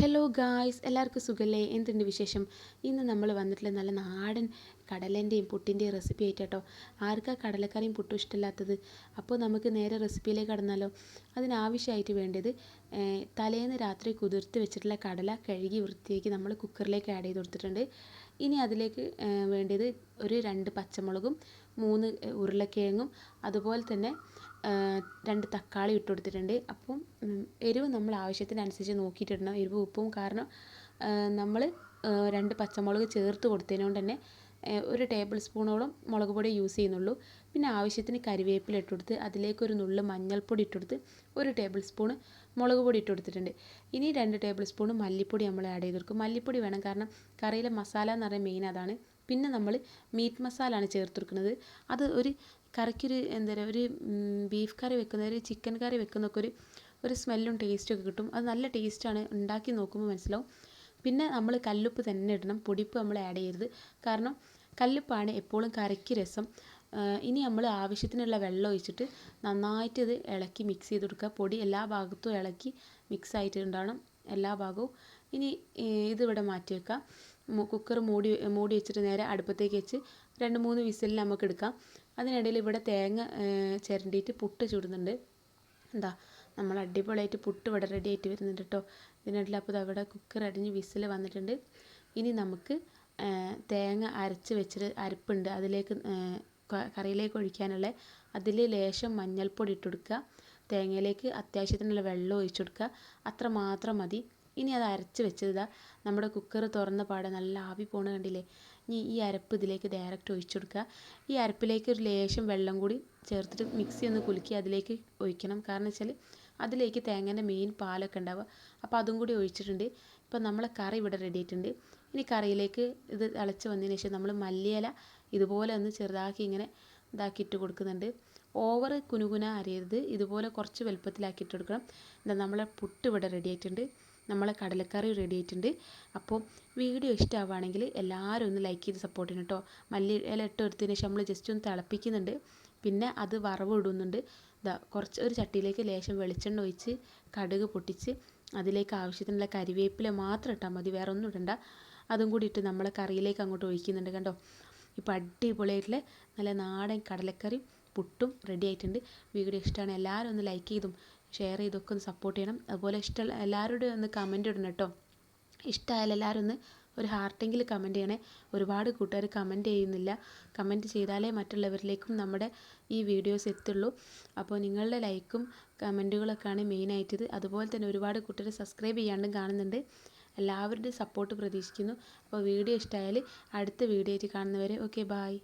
Hello guys എല്ലാവർക്കും സുഖല്ലേ? എന്തുണ്ട് വിശേഷം? ഇന്ന് നമ്മൾ വന്നിട്ടുള്ള നല്ല നാടൻ കടലേന്റെയും പുട്ടിന്റെയും റെസിപ്പി ആയിട്ടോ ആർക്കാ കടലക്കറിയും പുട്ടും ഇഷ്ടമില്ലാത്തത്? അപ്പോൾ നമുക്ക് നേരെ റെസിപ്പിയിലേക്ക് കടന്നാലോ. അതിനാവശ്യമായിട്ട് വേണ്ടത് തലേന്ന് രാത്രി കുതിർത്ത് വെച്ചിട്ടുള്ള കടല കഴുകി വൃത്തിയാക്കി നമ്മൾ കുക്കറിലേക്ക് ആഡ് ചെയ്ത് കൊടുത്തിട്ടുണ്ട്. ഇനി അതിലേക്ക് വേണ്ടത് ഒരു രണ്ട് പച്ചമുളകും മൂന്ന് ഉരുളക്കിഴങ്ങും അതുപോലെ തന്നെ രണ്ട് തക്കാളി ഇട്ട് കൊടുത്തിട്ടുണ്ട്. അപ്പം എരിവ് നമ്മൾ ആവശ്യത്തിനനുസരിച്ച് നോക്കിയിട്ടിടണം. എരിവ് ഉപ്പും കാരണം നമ്മൾ രണ്ട് പച്ചമുളക് ചേർത്ത് കൊടുത്തതിനോണ്ട് തന്നെ ഒരു ടേബിൾ സ്പൂണോളം മുളക് പൊടി യൂസ് ചെയ്യുന്നുള്ളൂ. പിന്നെ ആവശ്യത്തിന് കരിവേപ്പില ഇട്ട് കൊടുത്ത് അതിലേക്ക് ഒരു നുള്ളു മഞ്ഞൾപ്പൊടി ഇട്ട് കൊടുത്ത് ഒരു ടേബിൾ സ്പൂൺ മുളക് പൊടി ഇട്ട് കൊടുത്തിട്ടുണ്ട്. ഇനി രണ്ട് ടേബിൾ സ്പൂൺ മല്ലിപ്പൊടി നമ്മൾ ആഡ് ചെയ്ത് കൊടുക്കും. മല്ലിപ്പൊടി വേണം കാരണം കറിയിലെ മസാല എന്ന് പറയുന്നത് മെയിൻ അതാണ്. പിന്നെ നമ്മൾ മീറ്റ് മസാലയാണ് ചേർത്ത് കൊടുക്കുന്നത്. അത് ഒരു കറിക്കൊരു എന്താ പറയുക ഒരു ബീഫ് കറി വെക്കുന്ന ഒരു ചിക്കൻ കറി വെക്കുന്നൊക്കെ ഒരു ഒരു സ്മെല്ലും ടേസ്റ്റും ഒക്കെ കിട്ടും. അത് നല്ല ടേസ്റ്റാണ് ഉണ്ടാക്കി നോക്കുമ്പോൾ മനസ്സിലാവും. പിന്നെ നമ്മൾ കല്ലുപ്പ് തന്നെ ഇടണം. പൊടിപ്പ് നമ്മൾ ആഡ് ചെയ്യരുത്. കാരണം കല്ലുപ്പാണ് എപ്പോഴും കറിക്ക് രസം. ഇനി നമ്മൾ ആവശ്യത്തിനുള്ള വെള്ളം ഒഴിച്ചിട്ട് നന്നായിട്ട് ഇത് ഇളക്കി മിക്സ് ചെയ്ത് കൊടുക്കുക. പൊടി എല്ലാ ഭാഗത്തും ഇളക്കി മിക്സ് ആയിട്ടുണ്ടാവണം എല്ലാ ഭാഗവും. ഇനി ഇതിവിടെ മാറ്റി വെക്കാം. കുക്കർ മൂടി മൂടി വെച്ചിട്ട് നേരെ അടുപ്പത്തേക്ക് വെച്ച് രണ്ട് മൂന്ന് വിസിലിൽ നമുക്ക് എടുക്കാം. അതിനിടയിൽ ഇവിടെ തേങ്ങ ചിരണ്ടിയിട്ട് പുട്ട് ചുടുന്നുണ്ട്. എന്താ നമ്മൾ അടിപൊളിയായിട്ട് പുട്ട് ഇവിടെ റെഡി ആയിട്ട് വരുന്നുണ്ട് കേട്ടോ ഇതിനിടയിൽ അപ്പോൾ അവിടെ കുക്കർ അടിഞ്ഞ് വിസിൽ വന്നിട്ടുണ്ട്. ഇനി നമുക്ക് തേങ്ങ അരച്ച് വെച്ചിട്ട് അരപ്പുണ്ട്. അതിലേക്ക് കറിയിലേക്ക് ഒഴിക്കാനുള്ള അതിൽ ലേശം മഞ്ഞൾപ്പൊടി ഇട്ട് കൊടുക്കുക. തേങ്ങയിലേക്ക് അത്യാവശ്യത്തിനുള്ള വെള്ളം ഒഴിച്ചു കൊടുക്കുക. അത്ര മാത്രം മതി. ഇനി അത് അരച്ച് വെച്ചതാ നമ്മുടെ കുക്കർ തുറന്ന പാടെ നല്ല ആവി പോണ കണ്ടില്ലേ? ഇനി ഈ അരപ്പ് ഇതിലേക്ക് ഡയറക്റ്റ് ഒഴിച്ചു കൊടുക്കുക. ഈ അരപ്പിലേക്ക് ഒരു ലേശം വെള്ളം കൂടി ചേർത്തിട്ട് മിക്സി ഒന്ന് കുലുക്കി അതിലേക്ക് ഒഴിക്കണം. കാരണം വെച്ചാൽ അതിലേക്ക് തേങ്ങേന്റെ മെയിൻ പാലൊക്കെ ഉണ്ടാവുക. അപ്പോൾ അതും കൂടി ഒഴിച്ചിട്ടുണ്ട്. ഇപ്പോൾ നമ്മളെ കറി ഇവിടെ റെഡി ആയിട്ടുണ്ട്. ഇനി കറിയിലേക്ക് ഇത് തിളച്ച് വന്നതിന് ശേഷം നമ്മൾ മല്ലിയില ഇതുപോലെ ഒന്ന് ചെറുതാക്കി ഇങ്ങനെ ഇതാക്കി ഇട്ട് കൊടുക്കുന്നുണ്ട്. ഓവർ കുനുകുന അരിയരുത്. ഇതുപോലെ കുറച്ച് വലുപ്പത്തിലാക്കി ഇട്ട് കൊടുക്കണം. എന്താ നമ്മളെ പുട്ട് ഇവിടെ റെഡി ആയിട്ടുണ്ട്. നമ്മളെ കടലക്കറി റെഡി ആയിട്ടുണ്ട്. അപ്പോൾ വീഡിയോ ഇഷ്ടമാവുകയാണെങ്കിൽ എല്ലാവരും ഒന്ന് ലൈക്ക് ചെയ്ത് സപ്പോർട്ട് ചെയ്യണം കേട്ടോ മല്ലി ഇല ഇട്ട് എടുത്തതിന് ശേഷം നമ്മൾ ജസ്റ്റ് ഒന്ന് തിളപ്പിക്കുന്നുണ്ട്. പിന്നെ അത് വറവ് ഇടുന്നുണ്ട്. ഇതാ കുറച്ച് ഒരു ചട്ടിയിലേക്ക് ലേശം വെളിച്ചെണ്ണ ഒഴിച്ച് കടുക് പൊട്ടിച്ച് അതിലേക്ക് ആവശ്യത്തിനുള്ള കരിവേപ്പില മാത്രം ഇട്ടാൽ മതി. വേറെ ഒന്നും ഇടണ്ട. അതും കൂടി ഇട്ട് നമ്മൾ കറിയിലേക്ക് അങ്ങോട്ട് ഒഴിക്കുന്നുണ്ട് കണ്ടോ? ഇപ്പോൾ അടിപൊളിയായിട്ടുള്ള നല്ല നാടൻ കടലക്കറി പുട്ടും റെഡി ആയിട്ടുണ്ട്. വീഡിയോ ഇഷ്ടമാണ് എല്ലാവരും ഒന്ന് ലൈക്ക് ചെയ്തും ഷെയർ ചെയ്തൊക്കെ ഒന്ന് സപ്പോർട്ട് ചെയ്യണം. അതുപോലെ ഇഷ്ടമുള്ള എല്ലാവരോടും ഒന്ന് കമന്റ് ഇടണം കേട്ടോ. ഇഷ്ടമായാലും എല്ലാവരും ഒന്ന് ഒരു ഹാർട്ടെങ്കിലും കമന്റ് ചെയ്യണേ. ഒരുപാട് കൂട്ടുകാർ കമന്റ് ചെയ്യുന്നില്ല. കമന്റ് ചെയ്താലേ മറ്റുള്ളവരിലേക്കും നമ്മുടെ ഈ വീഡിയോസ് എത്തുള്ളൂ. അപ്പോൾ നിങ്ങളുടെ ലൈക്കും കമന്റുകളൊക്കെയാണ് മെയിനായിട്ടത് അതുപോലെ തന്നെ ഒരുപാട് കൂട്ടുകാർ സബ്സ്ക്രൈബ് ചെയ്യാണ്ടും കാണുന്നുണ്ട്. എല്ലാവരുടെയും സപ്പോർട്ട് പ്രതീക്ഷിക്കുന്നു. അപ്പോൾ വീഡിയോ ഇഷ്ടമായാൽ അടുത്ത വീഡിയോ ആയിട്ട് കാണുന്നവരെ ഓക്കെ ബായ്